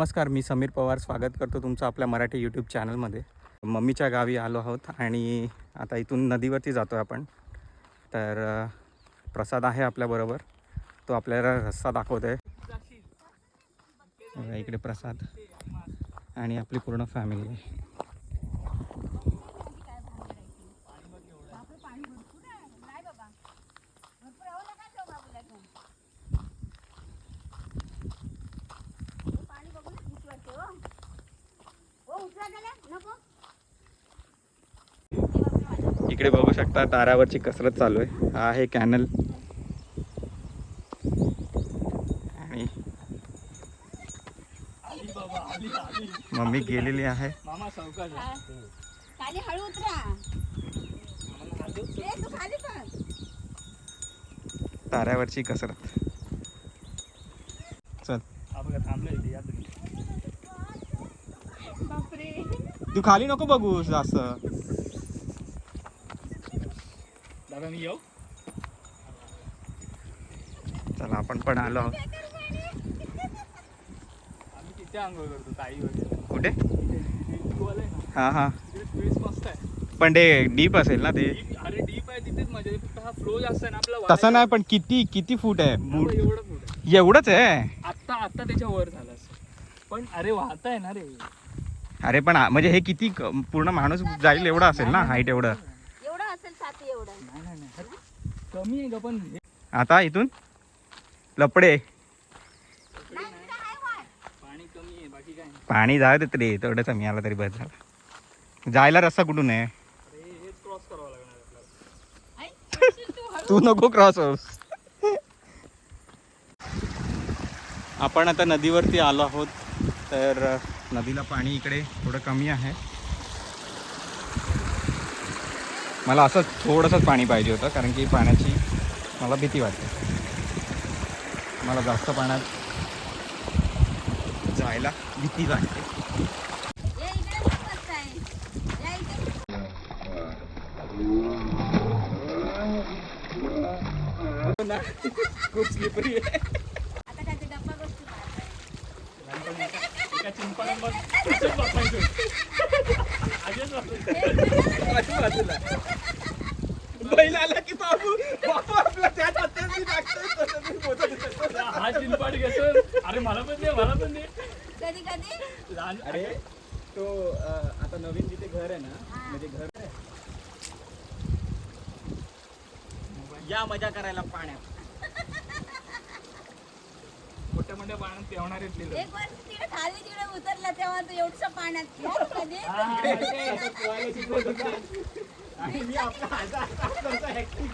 नमस्कार मी समीर पवार. स्वागत करतो तुमचं आपल्या मराठी यूट्यूब चॅनलमध्ये मम्मीच्या गावी आलो आहोत आणि आता इथून नदीवरती जातो आहे आपण. तर प्रसाद आहे आपल्याबरोबर. तो आपल्याला रस्ता दाखवत आहे इकडे प्रसाद आणि आपली पूर्ण फॅमिली आहे इकडे बघू शकता तारावरची कसरत चालू आहे. हा आहे कॅनल. आणि मम्मी गेलेली आहे. ताऱ्यावरची कसरत. चल. बघा थांबलं इथे या तुम्ही. बापरे. तू खाली नको बघू जास्त. चला आपण पण आलो. आहोत कुठे? हां हां. पण ते डीप असेल ना ते? Deep- अरे डीप आहे तिथेच मजा येते. फक्त फ्लो जास्त आहे ना आपला तसं नाही पण किती किती फूट आहे? एवढंच आहे? आत्ता आत्ता त्याच्या वर झालं पण अरे वाहत आहे ना रे. अरे पण म्हणजे हे किती पूर्ण माणूस जाईल एवढं असेल ना हाईट एवढं एवढं असेल साथी एवढं नाही नाही नाही अरे, कमी आहे का पण हे? आता इथून? लपडे. पाणी कमी आहे बाकी काय नाही. पाणी जाऊ देत रे तेवढंच आला तरी बस झाला. जायला रस्ता कुठून आहे? क्रॉस करावं लागणार तू नको क्रॉस आपण आता नदीवरती आलो आहोत तर नदीला पाणी इकडे थोडं कमी आहे. मला असं थोडंसंच पाणी पाहिजे होतं कारण की पाण्याची मला भीती वाटते मला जास्त पाण्यात जायला भीती वाटते. खूप स्लिपरी आहे आता बैल आला की बाबू बाबू आपला त्यात हाताने टाकतोय, तसं मी बोलत होतो. हा चिंपाड घेतो अरे मला पण दे मला पण दे. कधी कधी? लहान अरे तो अ, आता नवीन जिथे घर आहे ना म्हणजे घर या मजा करायला पाण्यात. मोठ्या मोठ्या पाण्यात तेवणार. एक वर्ष तिकडे खाली तिकडे उतरला तेव्हा तू एवढ्या पाण्यात. कधी? हा. आणि मी आपला करतो ऍक्टिंग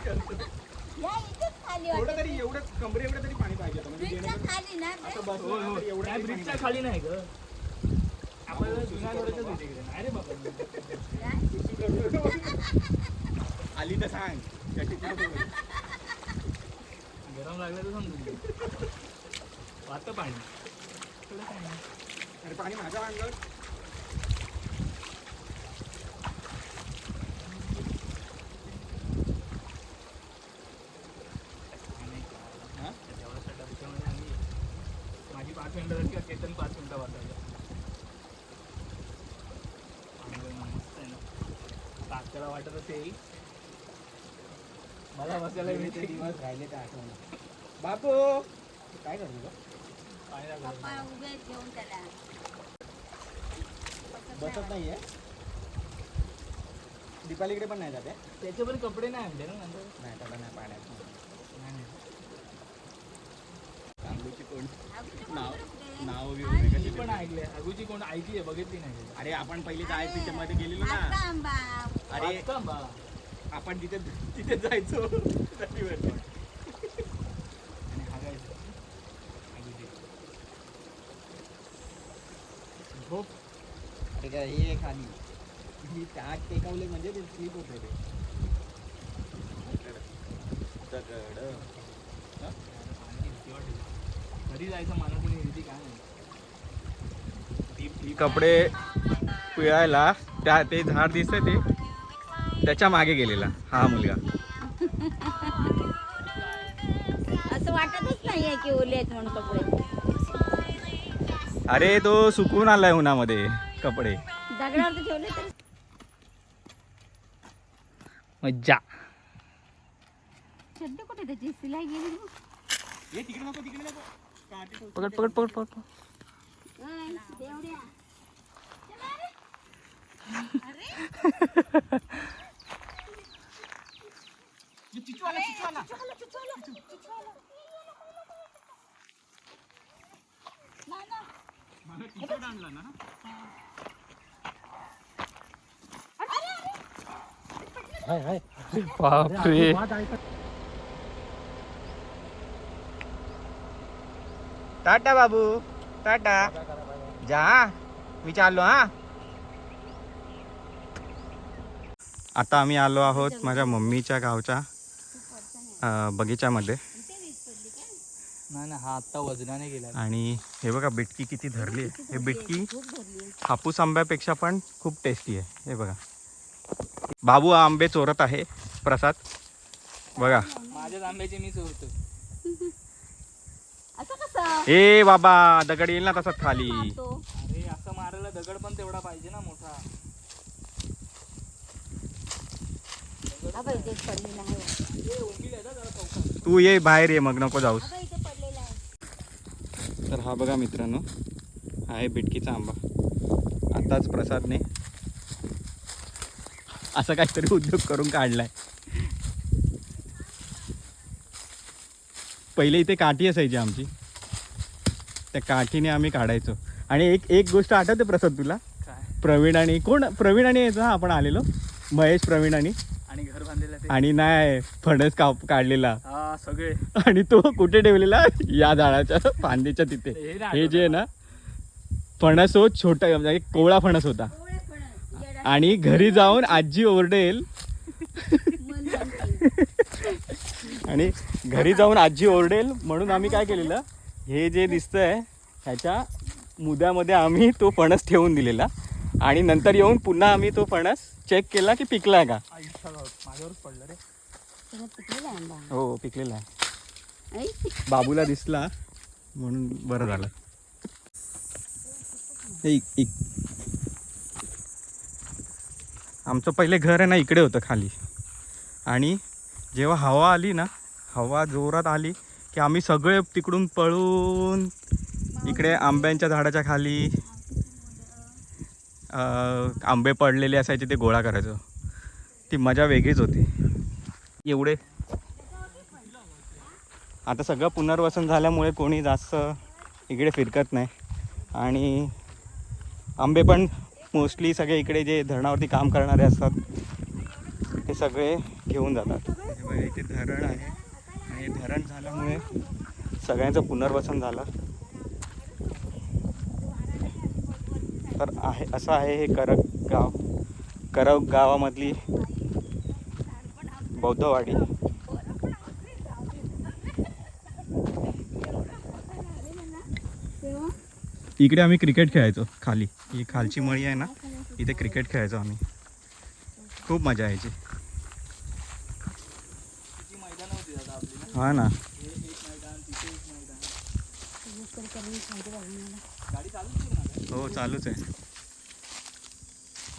वाटत तरी एवढं कमरे एवढं तरी पाणी पाहिजे म्हणजे जेणेकरून खाली ना हो, हो. एवढं नाही, ब्रिजच्या खाली नाही ग आपल्याला जुन्या रोडच्याच होते इकडे. नाही रे बाबा या. आली तर सांग बोल. गरम लागलं तर समजून घे. वाहतं पाणी. अरे पाणी माझ्या अंगावर हा? तेवढ्याच्या डबक्यामध्ये आम्ही- माझी पाच मिनिटं झाली का केतन पाच मिनिटं वाचायला मस्त आहे ना तात्याला वाटत असेल मला बसायला ते मिळते दिवस राहिले ते आठवण. बापू! काय करतो त्याला बसत नाहीये. दीपालीकडे पण नाही जाते? त्याचे पण कपडे नाही आणले ना नंतर. नाही त्याला नाही पाण्यात. तांदूळची कोण नाव? नाव ती पण ऐकले अगूची कोण ऐकली बघितली नाही. अरे आपण पहिले पिक्चरमध्ये गेलेलो ना. आंबा. अरे वाचता बा. आपण तिथे तिथे जायचो नदीवर आणि हागायचं. झोप. काय हे खाली. ही ताट टेकवले म्हणजे ते स्लीप होते ते. दगड. घरी जायचं मला कोणी भीती काय नाही. कपडे पिळायला त्या ते झाड दिसतंय ते. त्याच्यामागे गेलेला हा मुलगा. असं वाटतच नाहीये की ओले आहेत म्हणून कपडे. अरे तो सुकून आलाय उन्हामध्ये कपडे. दगडावरती ठेवले तर. मज्जा. शब्द कुठे त्याची? सिलाई गेली ना. पकड पकड पकड पकड ओय, देवड्या. चला रे. बापरे. टाटा बाबू टाटा. जा मी चाललो हा. आता आम्ही आलो आहोत माझ्या मम्मीच्या गावच्या बगीच्यामध्ये. नाही ना हा आत्ता वजनाने गेला. आणि हे बघा बिटकी किती धरली आहे. हे बिटकी हापूस आंब्यापेक्षा पण खूप टेस्टी आहे. हे बघा. बाबू हा आंबे चोरत आहे. प्रसाद. बघा. माझ्याच आंब्याची मी चोरतो असं कसं? ए बाबा दगड येईल ना तसाच खाली. अरे असं मारायला दगड पण तेवढा पाहिजे ना मोठा. तू ये बाहेर ये मग नको जाऊस अबे, इथे पडलेला आहे तर हा बघा मित्रांनो हा आहे बिटकीचा आंबा. आताच प्रसादने असा काहीतरी उद्योग करून काढलाय. पहिले इथे काठी असायची आमची. त्या काठीने आम्ही काढायचो. आणि एक एक गोष्ट आठवते प्रसाद तुला? काय? प्रवीण आणि कोण? प्रवीण आणि यायचं आपण आलेलो. महेश प्रवीण आणि आणि घर बांधलेलं ते. आणि नाही फणस काप काढलेला. हा सगळे. आणि तो कुठे ठेवलेला? या झाडाच्या फांदीच्या तिथे. हे नाही हे जे आहे ना फणस हो छोटा म्हणजे कोवळा फणस होता. आणि घरी जाऊन आजी ओरडेल. आणि घरी जाऊन आजी ओरडेल म्हणून आम्ही काय केलेलं हे जे दिसतंय ह्याच्या मुद्यामध्ये आम्ही तो फणस ठेवून दिलेला. आणि नंतर येऊन पुन्हा आम्ही तो फणस चेक केला की का? माझ्यावरच पडलं रे. पिकलेला आहे आंबा हो पिकलेला आहे. आई, बाबूला दिसला म्हणून बरं झालं. इक- इक- आमचं पहिले घर आहे ना इकडे होतं खाली. आणि जेव्हा हवा आली ना हवा जोरात आली की आम्ही सगळे तिकडून पळून इकडे आंब्यांच्या झाडाच्या खाली अं, आंबे पडलेले असायचे ते गोळा करायचो. ती मजा वेगळीच होती. एवढे. आता सगळं पुनर्वसन झाल्यामुळे कोणी जास्त इकडे फिरकत नाही. आणि आंबे पण मोस्टली सगळे इकडे जे धरणावरती काम करणारे असतात ते सगळे घेऊन जातात. हे इथे धरण आहे. आणि धरण झाल्यामुळे सगळ्यांचं पुनर्वसन झालं. तर आहे असं आहे हे करक गाव. करक गावामधली बौद्धवाडी. इकडे आम्ही क्रिकेट खेळायचो खाली. ही खालची मळी आहे ना इथे क्रिकेट खेळायचो आम्ही. खूप मजा यायची. किती मैदान होती दादा आपली ना. हा ना हे. गाडी हो चालूच आहे.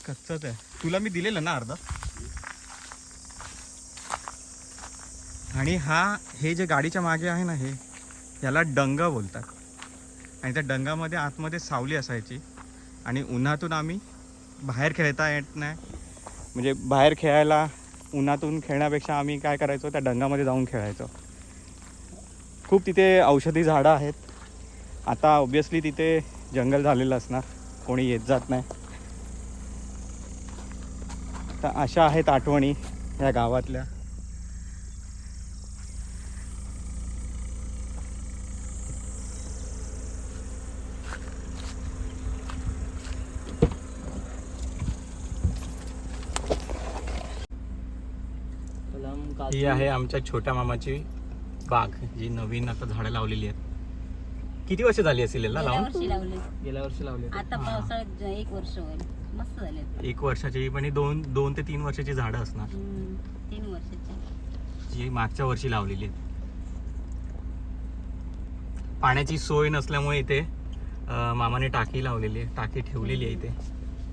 कच्चच आहे. तुला मी दिलेलं ना अर्धा? आणि हा हे जे गाडीच्या मागे आहे ना हे याला डंगा बोलतात. आणि त्या डंगामध्ये आतमध्ये सावली असायची. आणि उन्हातून आम्ही बाहेर खेळता येत नाही. म्हणजे बाहेर खेळायला उन्हातून खेळण्यापेक्षा आम्ही काय करायचो त्या डंगामध्ये जाऊन खेळायचो. खूप तिथे औषधी झाडं आहेत. आता ऑब्विसली तिथे जंगल झालेलं असणार. कोणी येत जात नाही. तर अशा आहेत आठवणी या गावातल्या. ही आहे आमच्या छोट्या मामाची बाग जी नवीन आता झाडं लावलेली आहेत. किती वर्ष झाली असेल याला गेल्या लावून? वर्षी लावले. गेल्या वर्षी लावले आता पावसाळ्यात ज- एक वर्ष होईल. मस्त झाले एक वर्षाची पण ही दोन दोन ते तीन वर्षाची झाडं असणार. तीन वर्षाचे. जी मागच्या वर्षी लावलेली आहेत. पाण्याची सोय नसल्यामुळे इथे अं, मामाने टाकी लावलेली आहे. टाकी ठेवलेली आहे इथे.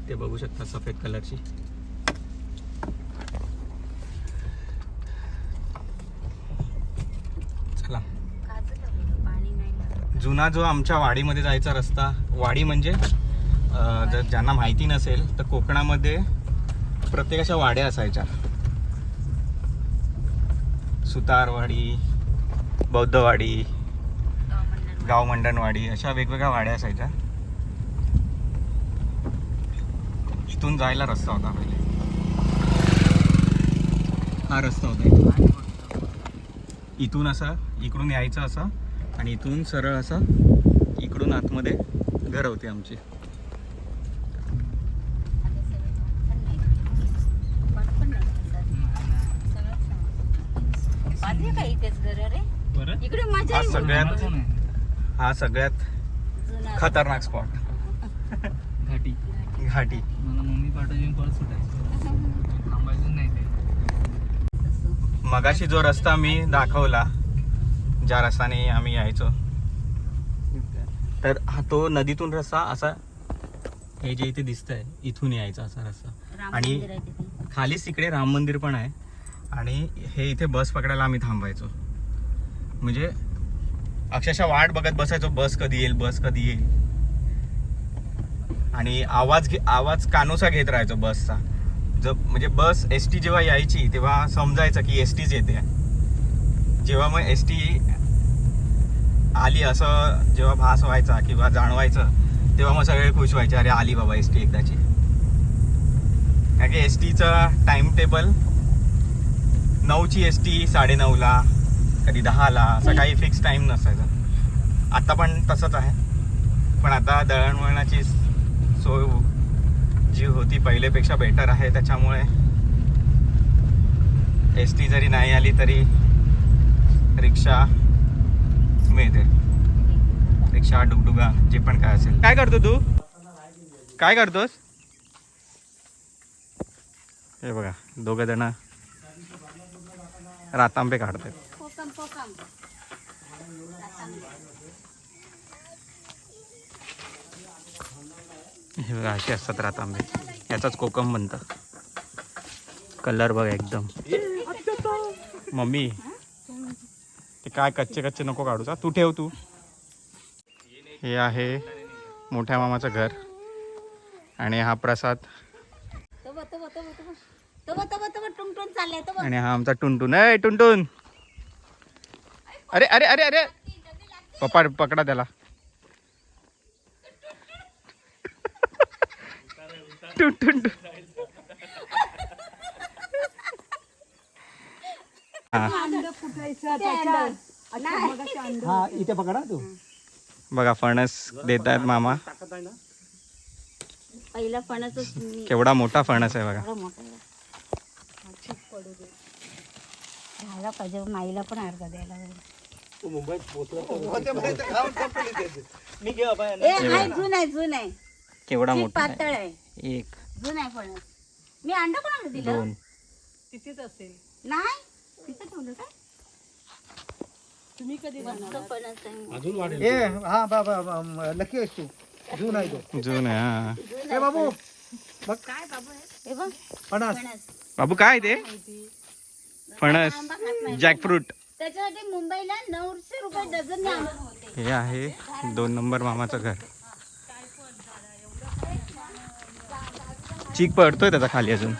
ते बघू शकता सफेद कलरची चला काजू लावलं, पाणी नाही लागत. जुना जो आमच्या वाडीमध्ये जायचा रस्ता वाडी म्हणजे जर ज्यांना माहिती नसेल तर कोकणामध्ये प्रत्येकाच्या वाड्या असायच्या. सुतारवाडी बौद्धवाडी गावमंडणवाडी अशा वेगवेगळ्या वाड्या असायच्या. इथून जायला रस्ता होता पहिले. हा रस्ता होता इथून. इथून असा इकडून यायचं असा. आणि इथून सरळ असा इकडून आतमध्ये घर होते आमची. हा सगळ्यात. हा खतरनाक स्पॉट घाटी. घाटी. मला मम्मी पाठवून सुटायचं. थांबायचं नाही. मगाशी जो रस्ता मी दाखवला ज्या रस्त्याने आम्ही यायचो. तर हा तो नदीतून रस्ता असा हे जे इथे दिसतंय इथून यायचा असा रस्ता. आणि आहे. खालीच तिकडे राम मंदिर पण आहे. आणि हे इथे बस पकडायला आम्ही थांबायचो. म्हणजे अक्षरशः वाट बघत बसायचो बस कधी येईल बस कधी येईल. आणि आवाज घे आवाज कानोसा घेत राहायचो बसचा. ज म्हणजे बस एस टी जेव्हा यायची तेव्हा समजायचं की एस टीच येते. जेव्हा मग एस टी आली असं जेव्हा भास व्हायचा किंवा जाणवायचं तेव्हा मग सगळे खुश व्हायचे अरे आली बाबा एस टी एकदाची. कारण की एस टीचं टाइम टेबल नऊची एस टी साडेनऊला कधी दहाला असं काही फिक्स टाइम नसायचा. आता पण तसंच आहे. पण आता दळणवळणाची सोय जी होती पहिलेपेक्षा बेटर आहे त्याच्यामुळे एस टी जरी नाही आली तरी रिक्षा मिळते. रिक्षा डुगडुगा जे पण काय असेल. काय करतो तू? काय करतोस? हे बघा दोघं जण रातांबे काढतात कोकम हे बघा असे असतात रातांबे. याचाच कोकम बनतं कलर बघा एकदम. मम्मी काय कच्चे कच्चे नको काढूचा तू ठेव तू. हे आहे मोठ्या मामाचं घर. आणि हा प्रसाद. आणि हा आमचा टुनटुन. ए टुनटुन! अरे अरे अरे अरे! पप्पा पकडा त्याला. टुनटुन टुन. हा. हा इथे पकडा तू. बघा फणस देत आहेत मामा. पहिला फणसच मी. केवढा मोठा फणस आहे बघा. झाला पाहिजे माईला पण अर्धा द्यायला पाहिजे. ए हाय जून आहे जून आहे. केवढा मोठा आहे. पातळ आहे. एक. जून आहे फणस मी अंडा कोणाला दिलं? दोन. नाही. तिथं ठेवलं काय तुम्ही कधी फणस आहे ए हा बा बा बा, म, लकी आहेस तू. जून आहे तो. जून आहे हा. ए बाबू हे? बघ. पणास फणस. बाबू काय ते? फणस. जॅकफ्रूट. त्याच्यासाठी मुंबईला नऊशे रुपये डझन हे आहे दोन नंबर मामाचं घर. चीक पडतोय त्याचा खाली अजून.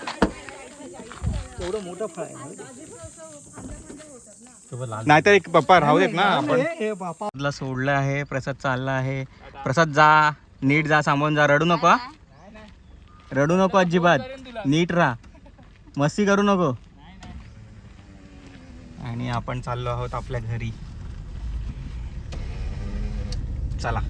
एवढं मोठं फळ आहे. नाहीतर एक पप्पा राहू देत ना आपण. सोडलं आहे प्रसाद चालला आहे. प्रसाद जा नीट जा सांभाळून जा. रडू नको? रडू नको अजिबात. नीट राहा. मस्ती करू नको. आणि आपण चाललो आहोत आपल्या घरी. चला.